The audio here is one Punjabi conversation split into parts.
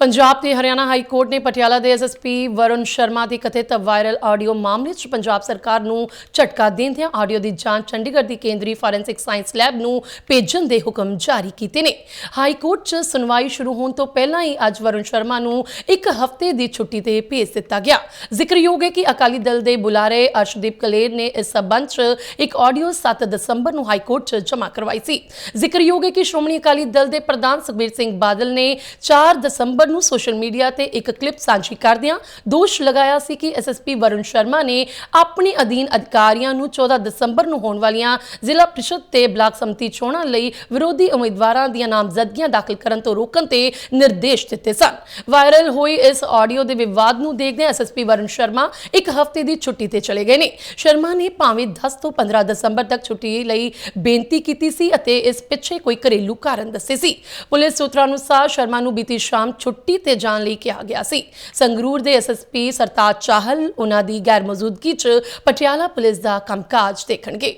ਪੰਜਾਬ ਤੇ ਹਰਿਆਣਾ ਹਾਈ ਕੋਰਟ ਨੇ ਪਟਿਆਲਾ ਦੇ ਐਸਐਸਪੀ ਵਰੁਣ ਸ਼ਰਮਾ ਦੀ ਕਥਿਤ ਵਾਇਰਲ ਆਡੀਓ ਮਾਮਲੇ 'ਚ ਪੰਜਾਬ ਸਰਕਾਰ ਨੂੰ ਝਟਕਾ ਦਿੰਦਿਆਂ ਆਡੀਓ ਦੀ ਜਾਂਚ ਚੰਡੀਗੜ੍ਹ ਦੀ ਕੇਂਦਰੀ ਫੋਰੈਂਸਿਕ ਸਾਇੰਸ ਲੈਬ ਨੂੰ ਭੇਜਣ ਦੇ ਹੁਕਮ ਜਾਰੀ ਕੀਤੇ ਨੇ। ਹਾਈ ਕੋਰਟ 'ਚ ਸੁਣਵਾਈ ਸ਼ੁਰੂ ਹੋਣ ਤੋਂ ਪਹਿਲਾਂ ਹੀ ਅੱਜ ਵਰੁਣ ਸ਼ਰਮਾ ਨੂੰ ਇੱਕ ਹਫ਼ਤੇ ਦੀ ਛੁੱਟੀ ਤੇ ਭੇਜ ਦਿੱਤਾ ਗਿਆ। ਜ਼ਿਕਰਯੋਗ ਹੈ ਕਿ ਅਕਾਲੀ ਦਲ ਦੇ ਬੁਲਾਰੇ ਅਰਸ਼ਦੀਪ ਕਲੇਰ ਨੇ ਇਸ ਸਬੰਧ 'ਚ ਇੱਕ ਆਡੀਓ 7 ਦਸੰਬਰ ਨੂੰ ਹਾਈ ਕੋਰਟ 'ਚ ਜਮ੍ਹਾਂ ਕਰਵਾਈ ਸੀ। ਜ਼ਿਕਰਯੋਗ ਹੈ ਕਿ ਸ਼੍ਰੋਮਣੀ ਅਕਾਲੀ ਦਲ ਦੇ ਪ੍ਰਧਾਨ ਸੁਖਬੀਰ ਸਿੰਘ ਬਾਦਲ ਨੇ 4 ਦਸੰਬਰ ਨੂੰ ਸੋਸ਼ਲ ਮੀਡੀਆ ਤੇ ਇੱਕ ਕਲਿੱਪ ਸਾਂਝੀ ਕਰਦਿਆਂ ਦੋਸ਼ ਲਗਾਇਆ ਸੀ ਕਿ ਐਸਐਸਪੀ ਵਰੁਣ ਸ਼ਰਮਾ ਨੇ ਆਪਣੇ ਅਧੀਨ ਅਧਿਕਾਰੀਆਂ ਨੂੰ 14 ਦਸੰਬਰ ਨੂੰ ਹੋਣ ਵਾਲੀਆਂ ਜ਼ਿਲ੍ਹਾ ਪ੍ਰੀਸ਼ਦ ਤੇ ਬਲਾਕ ਸੰਮਤੀ ਚੋਣਾਂ ਲਈ ਵਿਰੋਧੀ ਉਮੀਦਵਾਰਾਂ ਦੀਆਂ ਨਾਮਜ਼ਦਗੀਆਂ ਦਾਖਲ ਕਰਨ ਤੋਂ ਰੋਕਣ ਤੇ ਨਿਰਦੇਸ਼ ਦਿੱਤੇ ਸਨ। ਵਾਇਰਲ ਹੋਈ ਇਸ ਆਡੀਓ ਦੇ ਵਿਵਾਦ ਨੂੰ ਦੇਖਦੇ ਐਸਐਸਪੀ ਵਰੁਣ ਸ਼ਰਮਾ ਇੱਕ ਹਫ਼ਤੇ ਦੀ ਛੁੱਟੀ ਤੇ ਚਲੇ ਗਏ ਨੇ। ਸ਼ਰਮਾ ਨੇ ਭਾਵੇਂ 10 ਤੋਂ 15 ਦਸੰਬਰ ਤੱਕ ਛੁੱਟੀ ਲਈ ਬੇਨਤੀ ਕੀਤੀ ਸੀ ਅਤੇ ਇਸ ਪਿੱਛੇ ਕੋਈ ਘਰੇਲੂ ਕਾਰਨ ਦੱਸੇ ਸੀ। ਪੁਲਿਸ ਸੂਤਰਾਂ ਅਨੁਸਾਰ ਸ਼ਰਮਾ ਨੂੰ ਬੀਤੀ ਸ਼ਾਮ ਛੁੱਟੀ ਤੇ ਜਾਣ ਲਈ ਕਿਹਾ ਗਿਆ ਸੀ। ਸੰਗਰੂਰ ਦੇ ਐਸਐਸਪੀ ਸਰਤਾਜ ਚਾਹਲ ਉਹਨਾਂ ਦੀ ਗੈਰ ਮੌਜੂਦਗੀ 'ਚ ਪਟਿਆਲਾ ਪੁਲਿਸ ਦਾ ਕੰਮਕਾਜ ਦੇਖਣਗੇ।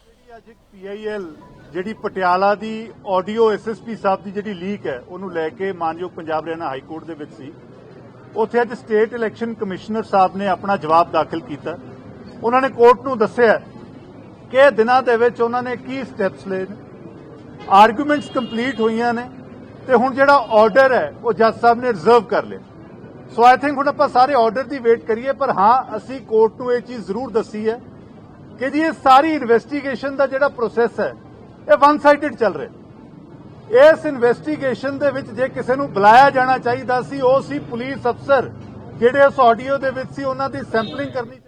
ਜਿਹੜੀ ਅੱਜ ਪੀਆਈਐਲ ਜਿਹੜੀ ਪਟਿਆਲਾ ਦੀ ਆਡੀਓ ਐਸਐਸਪੀ ਸਾਹਿਬ ਦੀ ਜਿਹੜੀ ਲੀਕ ਹੈ, ਉਹਨੂੰ ਲੈ ਕੇ ਮਾਨਯੋਗ ਪੰਜਾਬ ਹਰਿਆਣਾ ਹਾਈ ਕੋਰਟ ਦੇ ਵਿੱਚ ਸੀ। ਉੱਥੇ ਅੱਜ ਸਟੇਟ ਇਲੈਕਸ਼ਨ ਕਮਿਸ਼ਨਰ ਸਾਹਿਬ ਨੇ ਆਪਣਾ ਜਵਾਬ ਦਾਖਲ ਕੀਤਾ। ਉਹਨਾਂ ਨੇ ਕੋਰਟ ਨੂੰ ਦੱਸਿਆ ਕਿ ਦਿਨਾਂ ਦੇ ਵਿੱਚ ਉਹਨਾਂ ਨੇ ਕੀ ਸਟੈਪਸ ਲਏ ਨੇ। ਆਰਗੂਮੈਂਟਸ ਕੰਪਲੀਟ ਹੋਈਆਂ ਨੇ। ਤੇ ਹੁਣ ਜਿਹੜਾ ਆਰਡਰ ਹੈ, ਉਹ ਜੱਜ ਸਾਹਿਬ ਨੇ ਰਿਜ਼ਰਵ ਕਰ ਲਿਆ। ਸੋ ਆਈ ਥਿੰਕ ਹੁਣ ਆਪਾਂ ਸਾਰੇ ਆਰਡਰ ਦੀ ਵੇਟ ਕਰੀਏ, ਪਰ ਹਾਂ, ਅਸੀਂ ਕੋਰਟ ਨੂੰ ਇਹ ਚੀਜ਼ ਜ਼ਰੂਰ ਦੱਸੀ ਹੈ ਕਿ ਜੀ, ਇਹ ਸਾਰੀ ਇਨਵੈਸਟੀਗੇਸ਼ਨ ਦਾ ਜਿਹੜਾ ਪ੍ਰੋਸੈਸ ਹੈ, ਇਹ ਵਨ ਸਾਈਡਡ ਚੱਲ ਰਿਹਾ ਇਸ ਇਨਵੈਸਟੀਗੇਸ਼ਨ ਦੇ ਵਿੱਚ ਜੇ ਕਿਸੇ ਨੂੰ ਬੁਲਾਇਆ ਜਾਣਾ ਚਾਹੀਦਾ ਸੀ, ਉਹ ਸੀ ਪੁਲਿਸ ਅਫਸਰ, ਜਿਹੜੇ ਉਸ ਆਡੀਓ ਦੇ ਵਿੱਚ ਸੀ, ਉਹਨਾਂ ਦੀ ਸੈਂਪਲਿੰਗ ਕਰਨੀ